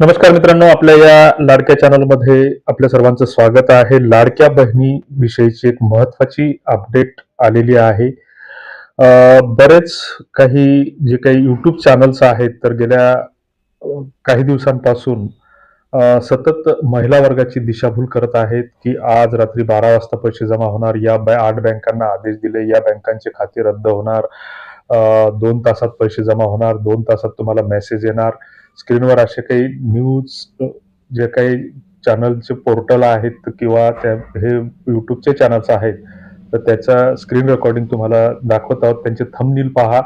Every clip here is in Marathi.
नमस्कार मित्रांनो आपल्या या लाडक्या चॅनलमध्ये आपल्या सर्वांचं स्वागत आहे. लाडक्या बहिणी विषयीची एक महत्वाची अपडेट आलेली आहे. बरेच काही जे काही युट्यूब चॅनल्स आहेत तर गेल्या काही दिवसांपासून सतत महिला वर्गाची दिशाभूल करत आहेत की आज रात्री बारा वाजता पैसे जमा होणार या आठ बँकांना आदेश दिले या बँकांचे खाते रद्द होणार. दोन तासात पैसे जमा होणार दोन तासात तुम्हाला मेसेज येणार. स्क्रीनवर असे काही न्यूज जे काही चॅनलचे पोर्टल आहेत किंवा त्या हे युट्यूबचे चॅनल्स आहेत तर त्याचा स्क्रीन रेकॉर्डिंग तुम्हाला दाखवत आहोत. त्यांचे थंबनील पहा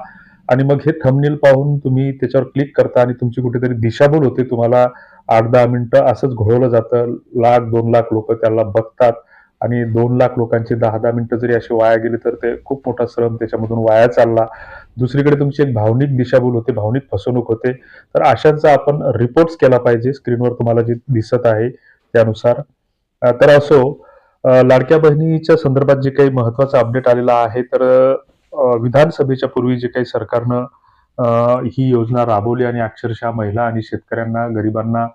आणि मग हे थंबनील पाहून तुम्ही त्याच्यावर क्लिक करता आणि तुमची कुठेतरी दिशाभूल होते. तुम्हाला आठ दहा मिनटं असंच घोळवलं जातं. लाख दोन लाख लोक त्याला बघतात. आणि दोन लाख लोकांची दहा दहा मिनिटं जरी अशी वाया गेली तर ते खूप मोठा श्रम त्याच्यामधून वाया चालला. दुसरीकडे तुमची एक भावनिक दिशाभूल होते भावनिक फसवणूक होते. तर अशांचा आपण रिपोर्ट्स केला पाहिजे. स्क्रीनवर तुम्हाला जे दिसत आहे त्यानुसार. तर असो लाडक्या बहिणीच्या संदर्भात जे काही महत्त्वाचा अपडेट आलेला आहे तर विधानसभेच्या पूर्वी जे काही सरकारनं ही योजना राबवली आणि अक्षरशः महिला आणि शेतकऱ्यांना गरिबांना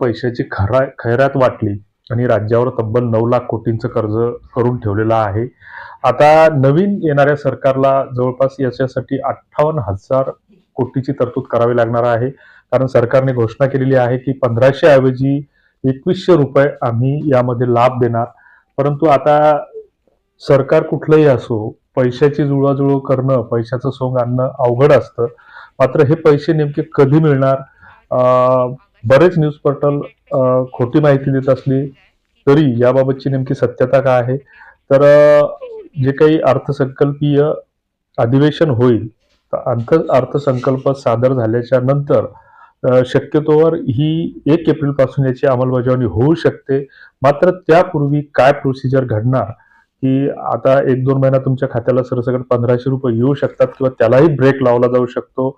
पैशाची खरा खैरात वाटली आणि राज्यावर तब्बल नऊ लाख कोटींचं कर्ज करून ठेवलेलं आहे. आता नवीन येणाऱ्या सरकारला जवळपास याच्यासाठी अठ्ठावन्न हजार कोटीची तरतूद करावी लागणार आहे. कारण सरकारने घोषणा केलेली आहे की पंधराशे ऐवजी एकवीसशे रुपये आम्ही यामध्ये लाभ देणार. परंतु आता सरकार कुठलंही असो पैशाची जुळवाजुळव करणं पैशाचं सोंग आणणं अवघड असतं. मात्र हे पैसे नेमके कधी मिळणार? बरेच न्यूज पोर्टल खोटी माहिती देत असली तरी याबाबतची नेमकी सत्यता काय आहे? तर जे काही अर्थसंकल्पीय अधिवेशन होईल तर अर्थ अर्थसंकल्प सादर झाल्याच्यानंतर शक्यतोवर ही एक एप्रिलपासून याची अंमलबजावणी होऊ शकते. मात्र त्यापूर्वी काय प्रोसिजर घडणार? की आता एक दोन महिना तुमच्या खात्याला सरसकट पंधराशे रुपये येऊ शकतात किंवा त्यालाही ब्रेक लावला जाऊ शकतो.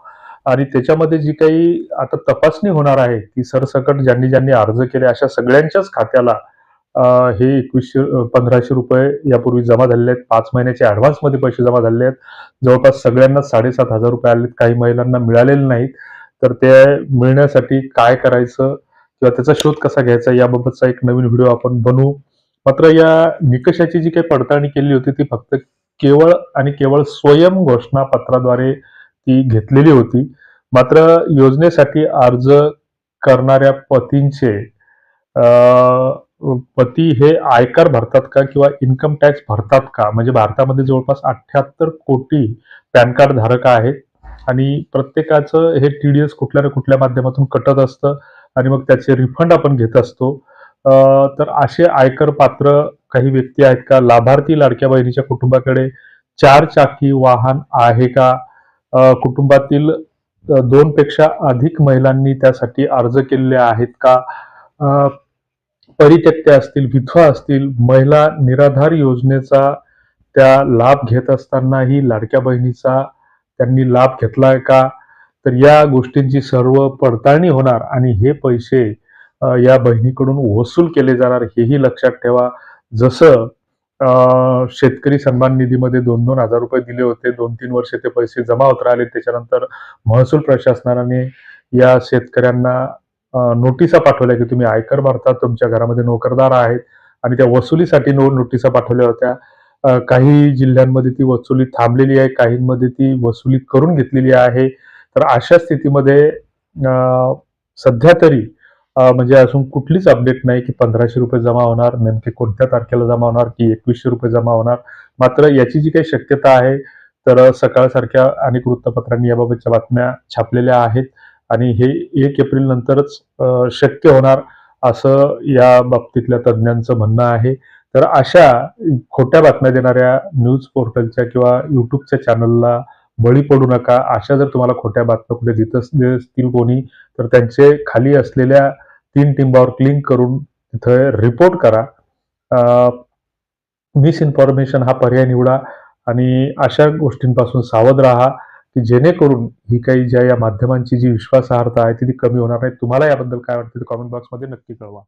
आणि त्याच्यामध्ये जी काही आता तपासणी होणार आहे ती सरसकट ज्यांनी ज्यांनी अर्ज केले अशा सगळ्यांच्याच खात्याला हे एकवीसशे पंधराशे रुपये यापूर्वी जमा झालेले आहेत. पाच महिन्याचे ॲडव्हान्समध्ये पैसे जमा झालेले आहेत. जवळपास सगळ्यांना साडेसात हजार रुपये आलेत. काही महिलांना मिळालेले नाहीत. तर ते मिळण्यासाठी काय करायचं किंवा त्याचा शोध कसा घ्यायचा याबाबतचा एक नवीन व्हिडिओ आपण बनवू. मात्र या निकषाची जी काही पडताळणी केली होती ती फक्त केवळ आणि केवळ स्वयं घोषणापत्राद्वारे ती घेतलेली होती. मात्र योजनेसाठी अर्ज करणाऱ्या पतींचे पती हे आयकर भरतात का किंवा इन्कम टॅक्स भरतात का? म्हणजे भारतामध्ये जवळपास अठ्ठ्याहत्तर कोटी पॅन कार्ड धारक आहेत आणि प्रत्येकाचं हे टी डी एस कुठल्या ना कुठल्या माध्यमातून कटत असतं आणि मग त्याचे रिफंड आपण घेत असतो. तर असे आयकर पात्र काही व्यक्ती आहेत का? लाभार्थी लाडक्या बहिणीच्या कुटुंबाकडे चार चाकी वाहन आहे का? कुटुंबातील दोन पेक्षा अधिक महिलांनी त्यासाठी अर्ज केलेले आहेत का? परित्यक्त्या असतील विधवा असतील महिला निराधार योजनेचा त्या लाभ घेत असतानाही लाडक्या बहिणीचा त्यांनी लाभ घेतलाय का? तर या गोष्टींची सर्व पडताळणी होणार आणि हे पैसे या बहिणीकडून वसूल केले जाणार हेही लक्षात ठेवा. जसं शेतकरी सन्मान निधीमध्ये दोन दोन हजार रुपये दिले होते. दोन तीन वर्ष ते पैसे जमा होत राहिले. त्याच्यानंतर महसूल प्रशासनाने या शेतकऱ्यांना नोटिसा पाठवल्या की तुम्ही आयकर भरता तुमच्या घरामध्ये नोकरदार आहेत आणि त्या वसुलीसाठी नो नोटिसा पाठवल्या होत्या. काही जिल्ह्यांमध्ये ती वसुली थांबलेली आहे काहींमध्ये ती वसुली करून घेतलेली आहे. तर अशा स्थितीमध्ये सध्या तरी म्हणजे अजून कुठलीच अपडेट नाही की पंधराशे रुपये जमा होणार नेमके कोणत्या तारखेला जमा होणार की एकवीसशे रुपये जमा होणार. मात्र याची जी काही शक्यता आहे तर सकाळसारख्या अनेक वृत्तपत्रांनी याबाबतच्या बातम्या छापलेल्या आहेत. आणि हे एक एप्रिल नंतरच शक्य होणार असं या बाबतीतल्या तज्ज्ञांचं म्हणणं आहे. तर अशा खोट्या बातम्या देणाऱ्या न्यूज पोर्टलच्या किंवा युट्यूबच्या चॅनलला बळी पडू नका. अशा जर तुम्हाला खोट्या बातम्या कुठे देत देत असतील कोणी तर त्यांचे खाली असलेल्या तीन टिंबावर क्लिक करून तिथे रिपोर्ट करा. मिस इन्फॉर्मेशन हा पर्याय निवडा आणि अशा गोष्टींपासून सावध राहा की जेणेकरून ही काही ज्या या माध्यमांची जी विश्वासार्हता आहे ती कमी होणार नाही. तुम्हाला याबद्दल काय वाटतं ते कॉमेंट बॉक्समध्ये नक्की कळवा.